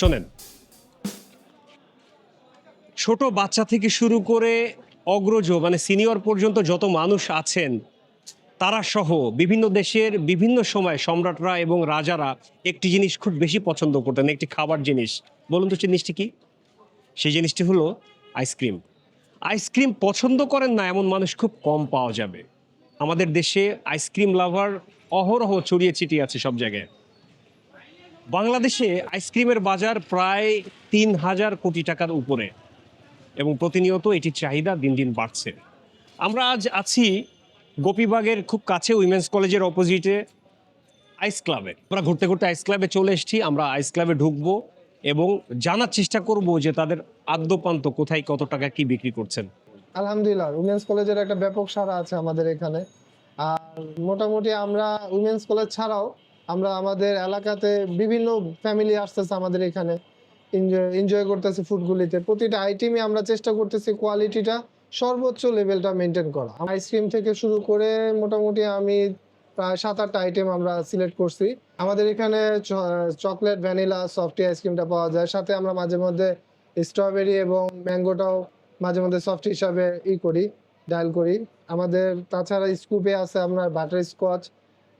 শোনেন। ছোট বাচ্চা থেকে শুরু করে অগ্রজ মানে সিনিয়র পর্যন্ত যত মানুষ আছেন, তারা সহ বিভিন্ন দেশের বিভিন্ন সময় সম্রাটরা এবং রাজারা একটি জিনিস খুব বেশি পছন্দ করতেন, একটি খাবার জিনিস। বলুন তো জিনিসটি কি? সেই জিনিসটি হলো আইসক্রিম। আইসক্রিম পছন্দ করেন না, এমন মানুষ খুব কম পাওয়া যাবে। আমাদের দেশে আইসক্রিম লাভার অহরহ ছড়িয়ে ছিটিয়ে আছে সব জায়গায়। বাংলাদেশে আইসক্রিমের বাজার প্রায় তিন হাজার কোটি টাকার উপরে এবং প্রতিনিয়ত এটির চাহিদা দিন দিন বাড়ছে। আমরা আজ আছি গোপীবাগের খুব কাছে উইমেন্স কলেজের অপোজিটে আইস ক্লাবে। আমরা ঘুরতে ঘুরতে আইস ক্লাবে চলে এসেছি, আমরা আইস ক্লাবে ঢুকবো এবং জানার চেষ্টা করব যে তাদের আদ্যপান্ত কোথায়, কত টাকা কি বিক্রি করছেন। আলহামদুলিল্লাহ উমেন্স কলেজের একটা ব্যাপক সারা আছে আমাদের এখানে। আর মোটামুটি আমরা উইমেন্স কলেজ ছাড়াও আমরা আমাদের এলাকাতে বিভিন্ন ফ্যামিলি আসতেছে আমাদের এখানে। এনজয় করতেছে ফুডগুলিতে প্রতিটা আইটেমই আমরা চেষ্টা করতেছি কোয়ালিটিটা সর্বোচ্চ লেভেলটা মেনটেন করা। আইসক্রিম থেকে শুরু করে মোটামুটি আমি প্রায় সাত আটটা আইটেম আমরা সিলেক্ট করছি। আমাদের এখানে চকলেট ভ্যানিলা সফটি আইসক্রিমটা পাওয়া যায়। সাথে আমরা মাঝে মধ্যে স্ট্রবেরি এবং ম্যাঙ্গোটাও মাঝে মধ্যে সফট হিসাবে ই করি ডায়াল করি। আমাদের তাছাড়া স্কুপে আছে আপনার butterscotch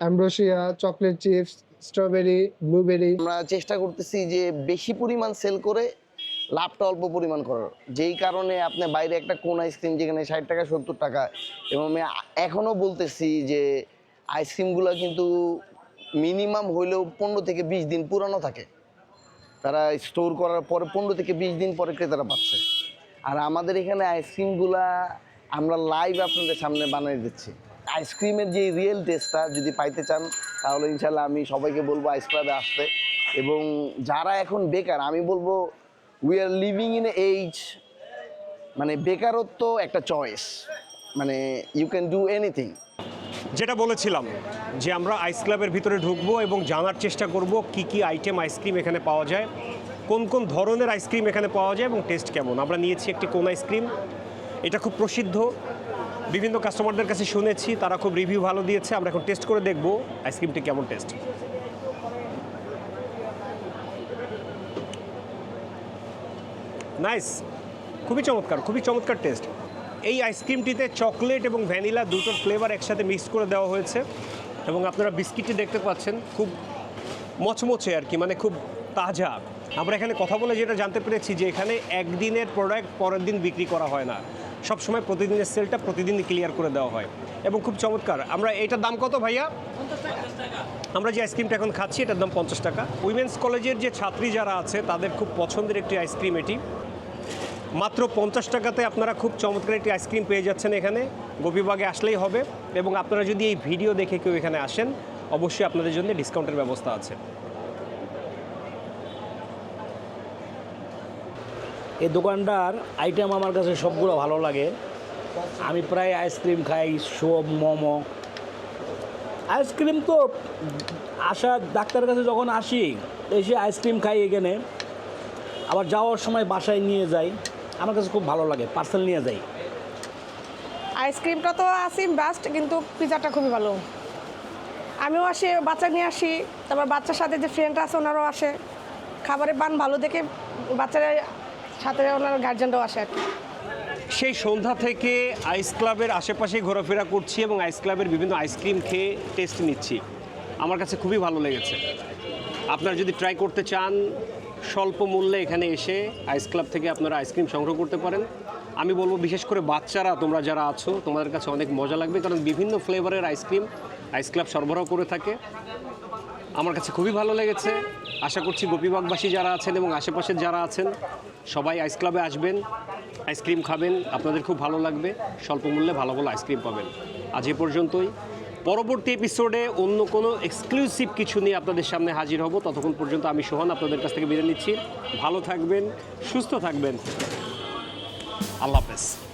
ambrosia chocolate chips, strawberry, blueberry. আমরা চেষ্টা করতেছি যে বেশি পরিমাণ সেল করে লাভটা অল্প পরিমাণ করার। যেই কারণে আপনি বাইরে একটা কোন আইসক্রিম যেখানে ষাট টাকা, সত্তর টাকা এবং আমি এখনও বলতেছি যে আইসক্রিমগুলো কিন্তু মিনিমাম হইলেও পনেরো থেকে বিশ দিন পুরানো থাকে। তারা স্টোর করার পরে পনেরো থেকে বিশ দিন পরে ক্রেতারা পাচ্ছে। আর আমাদের এখানে আইসক্রিমগুলা আমরা লাইভ আপনাদের সামনে বানিয়ে দিচ্ছি। আইসক্রিমের যে রিয়েল টেস্টটা যদি পাইতে চান, তাহলে ইনশাল্লাহ আমি সবাইকে বলব আইস ক্লাবে আসতে। এবং যারা এখন বেকার, আমি বলব we are living in age মানে বেকারত্ব একটা চয়েস মানে ইউ ক্যান ডু এনিথিং যেটা বলেছিলাম যে আমরা আইস ক্লাবের ভিতরে ঢুকবো এবং জানার চেষ্টা করব কি কি আইটেম আইসক্রিম এখানে পাওয়া যায়, কোন কোন ধরনের আইসক্রিম এখানে পাওয়া যায় এবং টেস্ট কেমন। আমরা নিয়েছি একটি কোন আইসক্রিম এটা খুব প্রসিদ্ধ। বিভিন্ন কাস্টমারদের কাছে শুনেছি, তারা খুব রিভিউ ভালো দিয়েছে। আমরা এখন টেস্ট করে দেখব আইসক্রিমটি কেমন টেস্ট নাইস খুবই চমৎকার খুবই চমৎকার টেস্ট এই আইসক্রিমটিতে চকলেট এবং ভ্যানিলা দুটোর ফ্লেভার একসাথে মিক্স করে দেওয়া হয়েছে। এবং আপনারা বিস্কিটটি দেখতে পাচ্ছেন, খুব মচমচে আর কি মানে খুব তাজা। আমরা এখানে কথা বলে যেটা জানতে পেরেছি যে এখানে একদিনের প্রোডাক্ট পরের দিন বিক্রি করা হয় না। সব সময় প্রতিদিনের সেলটা প্রতিদিন ক্লিয়ার করে দেওয়া হয়। এবং খুব চমৎকার। আমরা এটার দাম কত ভাইয়া? আমরা যে আইসক্রিমটা এখন খাচ্ছি, এটার দাম পঞ্চাশ টাকা। উইমেন্স কলেজের যে ছাত্রী যারা আছে, তাদের খুব পছন্দের একটি আইসক্রিম এটি। মাত্র পঞ্চাশ টাকাতে আপনারা খুব চমৎকার একটি আইসক্রিম পেয়ে যাচ্ছেন এখানে। গোপীবাগে আসলেই হবে। এবং আপনারা যদি এই ভিডিও দেখে কেউ এখানে আসেন, অবশ্যই আপনাদের জন্য ডিসকাউন্টের ব্যবস্থা আছে। এই দোকানটার আইটেম আমার কাছে সবগুলো ভালো লাগে। আমি প্রায় আইসক্রিম খাই, সব, মোমো। আইসক্রিম তো আসা ডাক্তারের কাছে যখন আসি, এসে আইসক্রিম খাই এখানে। আবার যাওয়ার সময় বাসায় নিয়ে যাই, আমার কাছে খুব ভালো লাগে পার্সেল নিয়ে যাই। আইসক্রিমটা তো আসি বেস্ট কিন্তু পিজাটা খুবই ভালো। আমিও আসি, বাচ্চা নিয়ে আসি, তারপর বাচ্চার সাথে যে ফ্রেন্ড আছে, ওনারাও আসে। খাবারের বান ভালো দেখে বাচ্চারা সাথে ওনার গার্জেনরাও আসে আর সেই সন্ধ্যা থেকে আইস ক্লাবের আশেপাশে ঘোরাফেরা করছি এবং আইস ক্লাবের বিভিন্ন আইসক্রিম খেয়ে টেস্ট নিচ্ছি। আমার কাছে খুবই ভালো লেগেছে। আপনারা যদি ট্রাই করতে চান, স্বল্প মূল্যে এখানে এসে আইস ক্লাব থেকে আপনারা আইসক্রিম সংগ্রহ করতে পারেন। আমি বলব বিশেষ করে বাচ্চারা, তোমরা যারা আছো, তোমাদের কাছে অনেক মজা লাগবে, কারণ বিভিন্ন ফ্লেভারের আইসক্রিম আইস ক্লাব সরবরাহ করে থাকে। আমার কাছে খুবই ভালো লেগেছে। আশা করছি গোপীবাগবাসী যারা আছেন এবং আশেপাশের যারা আছেন, সবাই আইস ক্লাবে আসবেন আইসক্রিম খাবেন, আপনাদের খুব ভালো লাগবে। স্বল্প মূল্যে ভালো ভালো আইসক্রিম পাবেন। আজ এ পর্যন্তই। পরবর্তী এপিসোডে অন্য কোনো এক্সক্লুসিভ কিছু নিয়ে আপনাদের সামনে হাজির হব। ততক্ষণ পর্যন্ত আমি সোহান আপনাদের কাছ থেকে বিদায় নিচ্ছি। ভালো থাকবেন, সুস্থ থাকবেন। আল্লাহ হাফেজ।